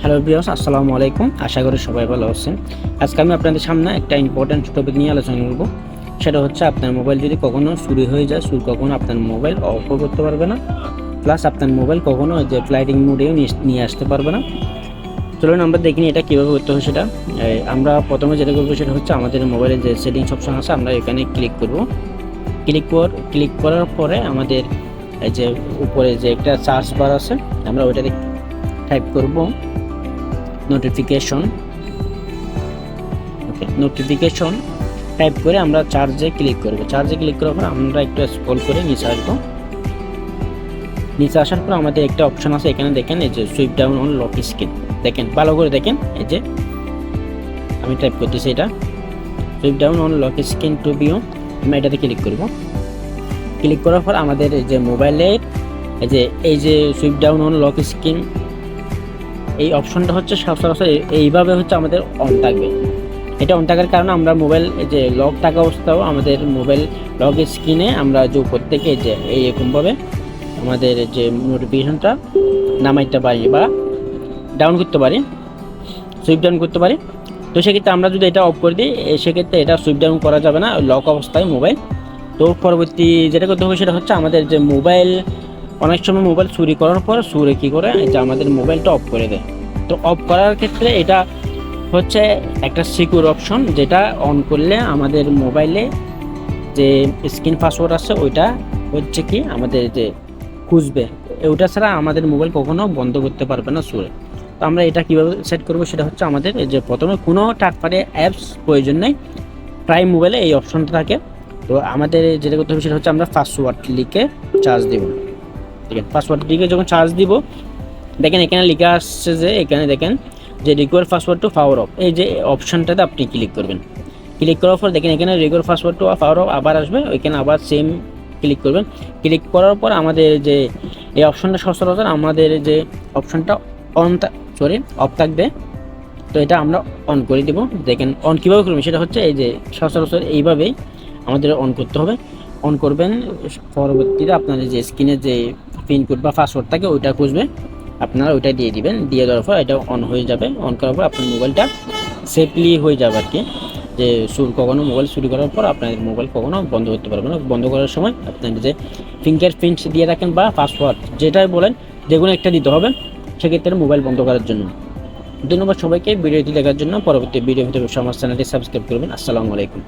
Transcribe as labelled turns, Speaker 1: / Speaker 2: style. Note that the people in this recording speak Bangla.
Speaker 1: হ্যালো বিয়স আসসালামু আলাইকুম। আশা করি সবাই ভালো আছেন। আজকে আমি আপনাদের সামনে একটা ইম্পর্ট্যান্ট টপিক নিয়ে আলোচনা করব। সেটা হচ্ছে আপনার মোবাইল যদি কখনো চুরি হয়ে যায়, চুর কখনো আপনার মোবাইল অফ করতে পারবে না। প্লাস আপনার মোবাইল কখনো যে ফ্লাইটিং মোডেও নিয়ে আসতে পারবে না। চলুন আমরা দেখিনি এটা কীভাবে করতে হবে সেটা। আমরা প্রথমে যেটা করব সেটা হচ্ছে আমাদের মোবাইলের যে সেটিংস অপশন আছে, আমরা এখানে ক্লিক করব। ক্লিক কর ক্লিক করার পরে আমাদের এই যে উপরে যে একটা সার্চ বার আছে, আমরা ওইটাতে টাইপ করব। নোটিফিকেশন ওকে নোটিফিকেশন টাইপ করে আমরা চার্জে ক্লিক করব। চার্জে ক্লিক করার পর আমরা একটু স্ক্রল করে নিচে আসব। নিচে আসার পর আমাদের একটা অপশন আছে, এখানে দেখেন এই যে swipe down on lock screen দেখেন, ভালো করে দেখেন, এই যে আমি টাইপ করতেছি এটা। Swipe down on lock screen to view আমি এটাতে ক্লিক করব। ক্লিক করার পর আমাদের এই যে মোবাইলের এই যে এই যে swipe down on lock screen এই অপশনটা হচ্ছে সচরাচর এই- এইভাবে হচ্ছে আমাদের অন থাকবে। এটা অন থাকার কারণে আমরা মোবাইল যে লক থাকা অবস্থাও আমাদের মোবাইল লক স্ক্রিনে আমরা যে উপর থেকে যে এই এরকমভাবে আমাদের যে নোটিফিকেশনটা নামাইতে পারি বা ডাউন করতে পারি সুইপ ডাউন করতে পারি। তো সেক্ষেত্রে আমরা যদি এটা অফ করে দিই সেক্ষেত্রে এটা সুইপ ডাউন করা যাবে না লক অবস্থায় মোবাইল তো পরবর্তী যেটা করতে হবে সেটা হচ্ছে আমাদের যে মোবাইল অনেক সময় মোবাইল চুরি করার পর চুরে কী করে? যে আমাদের মোবাইলটা অফ করে দেয়। তো অফ করার ক্ষেত্রে এটা হচ্ছে একটা সিকিউর অপশন যেটা অন করলে আমাদের মোবাইলে যে স্ক্রিন পাসওয়ার্ড আছে, ওইটা হচ্ছে কি আমাদের যে খুঁজবে। ওইটা ছাড়া আমাদের মোবাইল কখনো বন্ধ করতে পারবে না সুরে তো আমরা এটা কীভাবে সেট করব সেটা হচ্ছে আমাদের যে প্রথমে কোনো টাকপারে অ্যাপস প্রয়োজন নেই। প্রায় মোবাইলে এই অপশনটা থাকে। তো আমাদের যেটা করতে হবে সেটা হচ্ছে আমরা পাসওয়ার্ড লিখে চার্জ দেব। ঠিক আছে। পাসওয়ার্ড লিখে যখন চার্জ দিব, দেখেন এখানে লেখা আসছে যে, এখানে দেখেন যে require password to power off এই যে অপশানটাতে আপনি ক্লিক করবেন। ক্লিক করার পর দেখেন এখানে regular password to power off আবার আসবে, ওইখানে আবার সেম ক্লিক করবেন। ক্লিক করার পর আমাদের যে এই অপশনটা সচরাচর আমাদের যে অপশনটা অন সরি অফ থাকবে। তো এটা আমরা অন করে দেবো। দেখেন অন কীভাবে করবেন, সেটা হচ্ছে এই যে সচরাচর এইভাবেই আমাদের অন করতে হবে। অন করবেন, পরবর্তীতে আপনার যে স্ক্রিনের যে পিনকোড বা পাসওয়ার্ড থাকে, ওইটা খুঁজবে। আপনারা ওইটা দিয়ে দিবেন, দিয়ে দেওয়ার পর এটা অন হয়ে যাবে। অন করার পর আপনার মোবাইলটা সেফলি হয়ে যাবে আর কি। যে শুরু কখনো মোবাইল শুরু করার পর আপনাদের মোবাইল কখনো বন্ধ করতে পারবেন না। বন্ধ করার সময় আপনার যে ফিঙ্গার প্রিন্ট দিয়ে রাখেন বা পাসওয়ার্ড যেটাই বলেন, যে কোনো একটা দিতে হবে, সেক্ষেত্রে মোবাইল বন্ধ করার জন্য। ধন্যবাদ সবাইকে, ভিডিওটি দেখার জন্য। পরবর্তী ভিডিও ভিতরে আমার চ্যানেলটি সাবস্ক্রাইব করবেন। আসসালামু আলাইকুম।